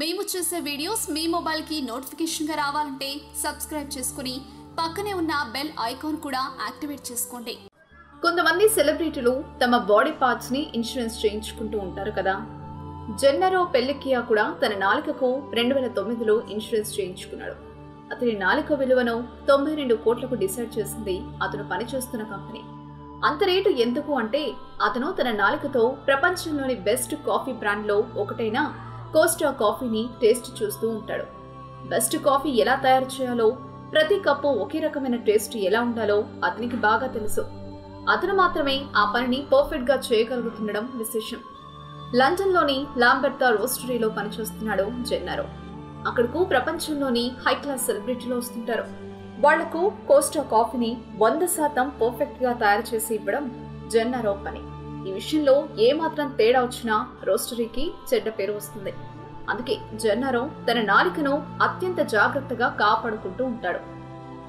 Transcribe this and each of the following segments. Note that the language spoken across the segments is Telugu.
మేము చేసే వీడియోస్ మీ మొబైల్కి నోటిఫికేషన్గా రావాలంటే సబ్స్క్రైబ్ చేసుకుని పక్కనే ఉన్న బెల్ ఐకాన్ కూడా యాక్టివేట్ చేసుకోండి. కొంతమంది సెలబ్రిటీలు తమ బాడీ పార్ట్స్ని ఇన్సూరెన్స్ చేయించుకుంటూ ఉంటారు కదా. జెన్నరో పెళ్ళికియా కూడా తన నాలుకకు రెండు వేల తొమ్మిదిలో ఇన్సూరెన్స్ చేయించుకున్నాడు. అతని నాలుక విలువను తొంభై రెండు కోట్లకు డిసైడ్ చేసింది అతను పనిచేస్తున్న కంపెనీ. అంత రేటు ఎందుకు అంటే అతను తన నాలుకతో ప్రపంచంలోని బెస్ట్ కాఫీ బ్రాండ్లో ఒకటైన కోస్టా కాఫీని టేస్ట్ చూస్తూ ఉంటాడు. బెస్ట్ కాఫీ ఎలా తయారు చేయాలో ప్రతి కప్పు ఒకే రకమైన టేస్ట్ ఎలా ఉండాలో అతనికి బాగా తెలుసు. అతను మాత్రమే ఆ పనిని పర్ఫెక్ట్గా చేయగలుగుతుండడం విశేషం. లండన్లోని లాంబెర్తా రోస్టరీలో పనిచేస్తున్నాడు జెన్నారో. అక్కడకు ప్రపంచంలోని హై క్లాస్ సెలబ్రిటీలు వస్తుంటారు. వాళ్ళకు కోస్టా కాఫీని వంద శాతం పర్ఫెక్ట్గా తయారు చేసి ఇవ్వడం జెన్నారో పని. ఈ విషయంలో ఏ మాత్రం తేడా వచ్చినా రోస్టరీకి చెడ్డ పేరు వస్తుంది. అందుకే జెన్నారో తన నాలికను అత్యంత జాగ్రత్తగా కాపాడుకుంటూ ఉంటాడు.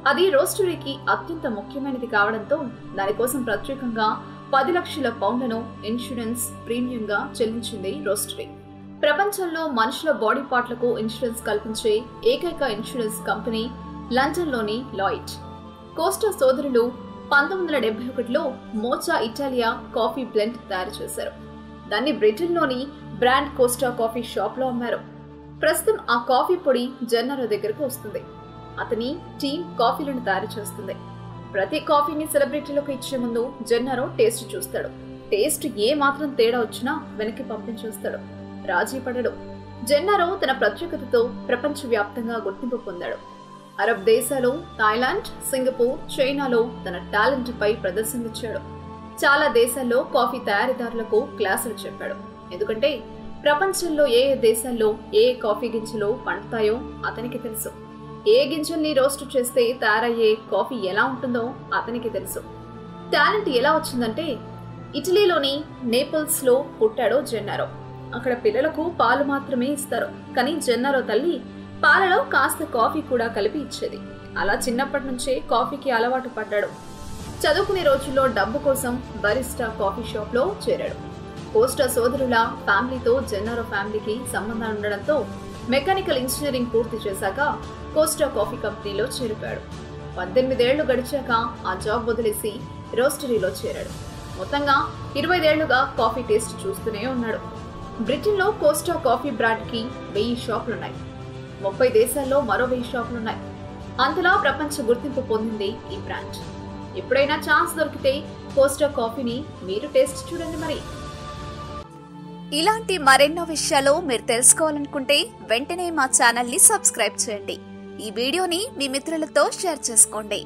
అది రోస్టరీకి అత్యంత ముఖ్యమైనది కావడంతో దానికోసం ప్రత్యేకంగా పది లక్షల పౌండ్లను ఇన్సూరెన్స్ ప్రీమియంగా చెల్లించింది రోస్టరీ. ప్రపంచంలో మనుషుల బాడీ పార్ట్లకు ఇన్సూరెన్స్ కల్పించే ఏకైక ఇన్సూరెన్స్ కంపెనీ లండన్లోని లాయిడ్ కోస్టా సోదరులు పంతొమ్మిది వందల డెబ్బై ఒకటిలో మోచా ఇటాలియా కాఫీ బ్లెండ్ తయారు చేశారు. దాన్ని బ్రిటన్లోని బ్రాండ్ కోస్టా కాఫీ షాప్లో అమ్మారు. ప్రస్తుతం ఆ కాఫీ పొడి జన్నర దగ్గరకు వస్తుంది. అతని టీం కాఫీలను తయారు చేస్తుంది. ప్రతి కాఫీని సెలబ్రిటీలకు ఇచ్చే ముందు జెన్నారో టేస్ట్ చూస్తాడు. టేస్ట్ ఏ మాత్రం తేడా వచ్చినా వెనక్కి పంపించేస్తాడు. రాజీ పడడు. జెన్నారో తన ప్రత్యేకతతో ప్రపంచవ్యాప్తంగా గుర్తింపు పొందాడు. అరబ్ దేశాలు థాయిలాండ్ సింగపూర్ చైనాలో తన టాలెంట్ పై ప్రదర్శనలిచ్చాడు చాలా దేశాల్లో కాఫీ తయారీదారులకు క్లాసులు చెప్పాడు. ఎందుకంటే ప్రపంచంలో ఏ ఏ దేశాల్లో ఏ ఏ కాఫీ గింజలు పండుతాయో అతనికి తెలుసు. ఏ గింజల్ని రోస్ట్ చేస్తే తయారయ్యే కాఫీ ఎలా ఉంటుందో అతనికి తెలుసు. టాలెంట్ ఎలా వచ్చిందంటే ఇటలీలోని నేపల్స్లో పుట్టాడో జెన్నారో. అక్కడ పిల్లలకు పాలు మాత్రమే ఇస్తారు. కానీ జెన్నారో తల్లి పాలలో కాస్త కాఫీ కూడా కలిపి ఇచ్చేది. అలా చిన్నప్పటి నుంచే కాఫీకి అలవాటు పడ్డాడు. చదువుకునే రోజుల్లో డబ్బు కోసం బరిస్టా కాఫీ షాప్లో చేరాడు. కోస్టా సోదరుల ఫ్యామిలీతో జెన్నారో ఫ్యామిలీకి సంబంధాలు ఉండడంతో మెకానికల్ ఇంజనీరింగ్ పూర్తి చేశాక కోస్టా కాఫీ కంపెనీలో చేరిపాడు పద్దెనిమిదేళ్ళు గడిచాక ఆ జాబ్ వదిలేసి రోస్టరీలో చేరాడు. మొత్తంగా ఇరవైదేళ్ళుగా కాఫీ టేస్ట్ చూస్తూనే ఉన్నాడు. బ్రిటన్లో కోస్టా కాఫీ బ్రాండ్కి వెయ్యి షాపులున్నాయి. ముప్పై దేశాల్లో మరో వెయ్యి షాపులున్నాయి. అంతలా ప్రపంచ గుర్తింపు పొందింది ఈ బ్రాండ్. ఎప్పుడైనా ఛాన్స్ దొరికితే కోస్టా కాఫీని మీరు టేస్ట్ చూడండి మరి. ఇలాంటి మరెన్నో విషయాలు మీరు తెలుసుకోవాలనుకుంటే వెంటనే మా ఛానల్ని సబ్స్క్రైబ్ చేయండి. ఈ వీడియోని మీ మిత్రులతో షేర్ చేసుకోండి.